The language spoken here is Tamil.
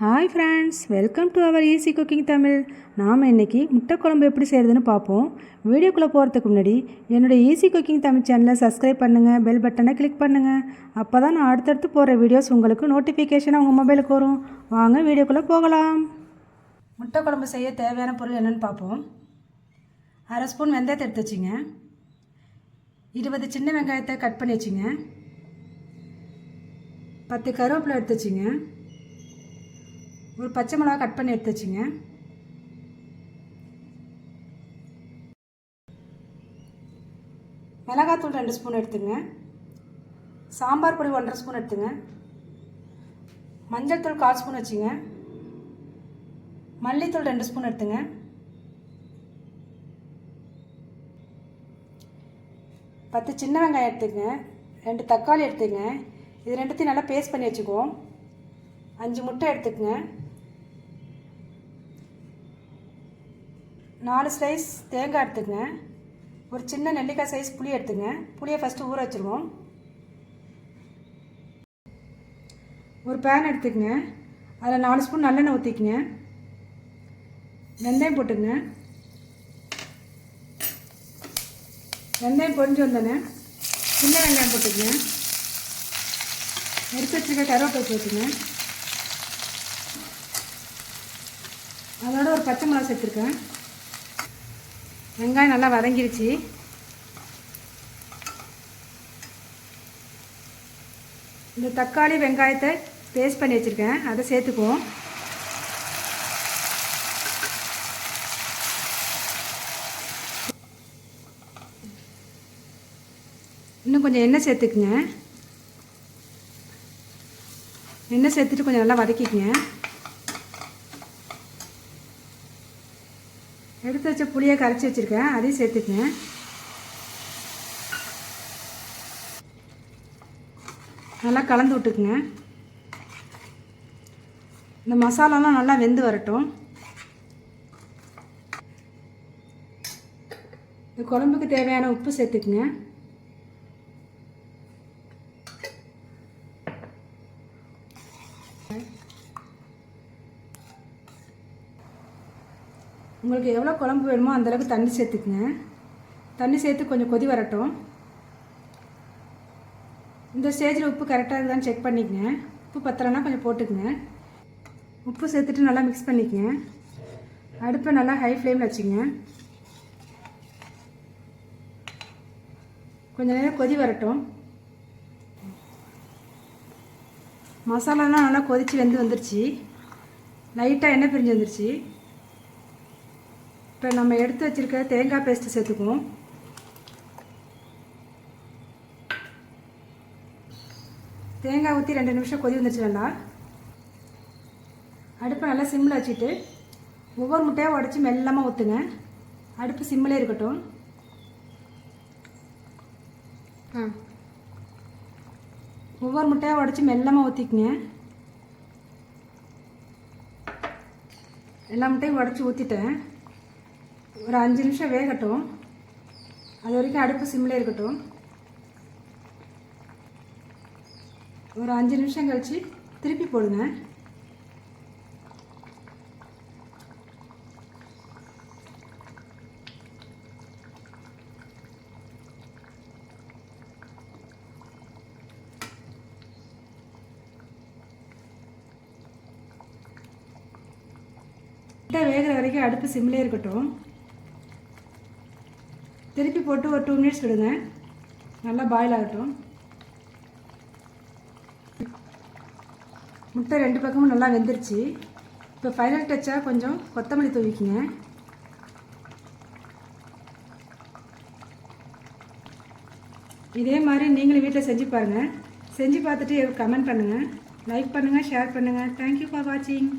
Hi friends welcome to our easy cooking Tamil நாம் இன்றைக்கி முட்டை குழம்பு எப்படி செய்கிறதுன்னு பார்ப்போம். வீடியோக்குள்ளே போகிறதுக்கு முன்னாடி என்னுடைய ஈஸி குக்கிங் தமிழ் சேனலை சப்ஸ்கிரைப் பண்ணுங்கள் பெல் பட்டனை கிளிக் பண்ணுங்கள் அப்போ தான் நான் அடுத்தடுத்து போகிற வீடியோஸ் உங்களுக்கு நோட்டிஃபிகேஷனாக உங்கள் மொபைலுக்கு வரும். வாங்க வீடியோக்குள்ளே போகலாம். முட்டை குழம்பு செய்ய தேவையான பொருள் என்னென்னு பார்ப்போம். அரை ஸ்பூன் வெந்தயத்தை எடுத்து வச்சிங்க. இருபது சின்ன வெங்காயத்தை கட் பண்ணி வச்சிங்க. பத்து கருவேப்பிலை எடுத்து வச்சிங்க. ஒரு பச்சை மிளகா கட் பண்ணி எடுத்து வச்சிங்க. மிளகாத்தூள் ரெண்டு ஸ்பூன் எடுத்துங்க. சாம்பார் பொடி ஒன்றரை ஸ்பூன் எடுத்துங்க. மஞ்சள் தூள் கால் ஸ்பூன் வச்சுங்க. மல்லித்தூள் ரெண்டு ஸ்பூன் எடுத்துங்க. பத்து சின்ன வெங்காயம் எடுத்துங்க. ரெண்டு தக்காளி எடுத்துங்க. இது ரெண்டுத்தையும் நல்லா பேஸ்ட் பண்ணி வச்சுக்குவோம். அஞ்சு முட்டை எடுத்துக்கங்க. நாலு ஸ்லைஸ் தேங்காய் எடுத்துக்கங்க. ஒரு சின்ன நெல்லிக்காய் சைஸ் புளி எடுத்துங்க புளியை ஃபஸ்ட்டு ஊற வச்சுருவோம். ஒரு பேன் எடுத்துக்கங்க. அதில் நாலு ஸ்பூன் நல்லெண்ணெய் ஊற்றிக்கங்க வெந்தயம் போட்டுங்க வெந்தயம் பொறிஞ்சு வந்தோன்னே சின்ன வெங்காயம் போட்டுக்கங்க. எடுத்து வச்சுருக்க கருவேப்பிலை போட்டுங்க அதோட ஒரு பச்சை மிளகா சேர்த்துருக்கேன். வெங்காயம் நல்லா வதங்கிருச்சு. இந்த தக்காளி வெங்காயத்தை பேஸ்ட் பண்ணி வச்சுருக்கேன். அதை சேர்த்துக்குவோம். இன்னும் கொஞ்சம் எண்ணெய் சேர்த்துக்குங்க. எண்ணெய் சேர்த்துட்டு கொஞ்சம் நல்லா வதக்கிக்கங்க. எடுத்து வச்ச புளியை கரைச்சி வச்சுருக்கேன் அதையும் சேர்த்துக்கேன் நல்லா கலந்து விட்டுக்குங்க. இந்த மசாலாலாம் நல்லா வெந்து வரட்டும். இந்த குழம்புக்கு தேவையான உப்பு சேர்த்துக்குங்க. உங்களுக்கு எவ்வளோ குழம்பு வேணுமோ அந்தளவுக்கு தண்ணி சேர்த்துக்குங்க. தண்ணி சேர்த்து கொஞ்சம் கொதி வரட்டும். இந்த ஸ்டேஜில் உப்பு கரெக்டாக இருக்குதான்னு செக் பண்ணிக்கங்க. உப்பு பத்தலைன்னா கொஞ்சம் போட்டுக்குங்க. உப்பு சேர்த்துட்டு நல்லா மிக்ஸ் பண்ணிக்கங்க. அடுப்பை நல்லா ஹை ஃப்ளேமில் வச்சுங்க. கொஞ்சம் நேரம் கொதி வரட்டும். மசாலாலாம் நல்லா கொதித்து வெந்து வந்துருச்சு. லைட்டாக எண்ணெய் பிரிஞ்சு வந்துருச்சு. இப்போ நம்ம எடுத்து வச்சுருக்க தேங்காய் பேஸ்ட்டு சேர்த்துக்குவோம். தேங்காய் ஊற்றி ரெண்டு நிமிஷம் கொதி வந்துச்சு நல்லா. அடுப்பை நல்லா சிம்மில் வச்சுட்டு ஒவ்வொரு முட்டையாக உடச்சி மெல்லமாக ஊற்றுங்க அடுப்பு சிம்மிலே இருக்கட்டும். ஆ. ஒவ்வொரு முட்டையாக உடச்சி மெல்லமாக ஊற்றிக்குங்க எல்லா முட்டையும் உடச்சி ஊற்றிட்டேன் ஒரு அஞ்சு நிமிஷம் வேகட்டும். அது வரைக்கும் அடுப்பு சிம்மில் இருக்கட்டும். ஒரு அஞ்சு நிமிஷம் கழித்து திருப்பி போடுங்க. வேகிற வரைக்கும் அடுப்பு சிம்லே இருக்கட்டும். திருப்பி போட்டு ஒரு டூ மினிட்ஸ் விடுங்க. நல்லா பாயில் ஆகட்டும். முட்டை ரெண்டு பக்கமும் நல்லா வெந்துருச்சு. இப்போ ஃபைனல் டச்சாக கொஞ்சம் கொத்தமல்லி தூவிக்குங்க இதே மாதிரி நீங்களும் வீட்டில் செஞ்சு பாருங்கள் செஞ்சு பார்த்துட்டு கமெண்ட் பண்ணுங்கள் லைக் பண்ணுங்கள் ஷேர் பண்ணுங்கள் தேங்க்யூ ஃபார் வாட்சிங்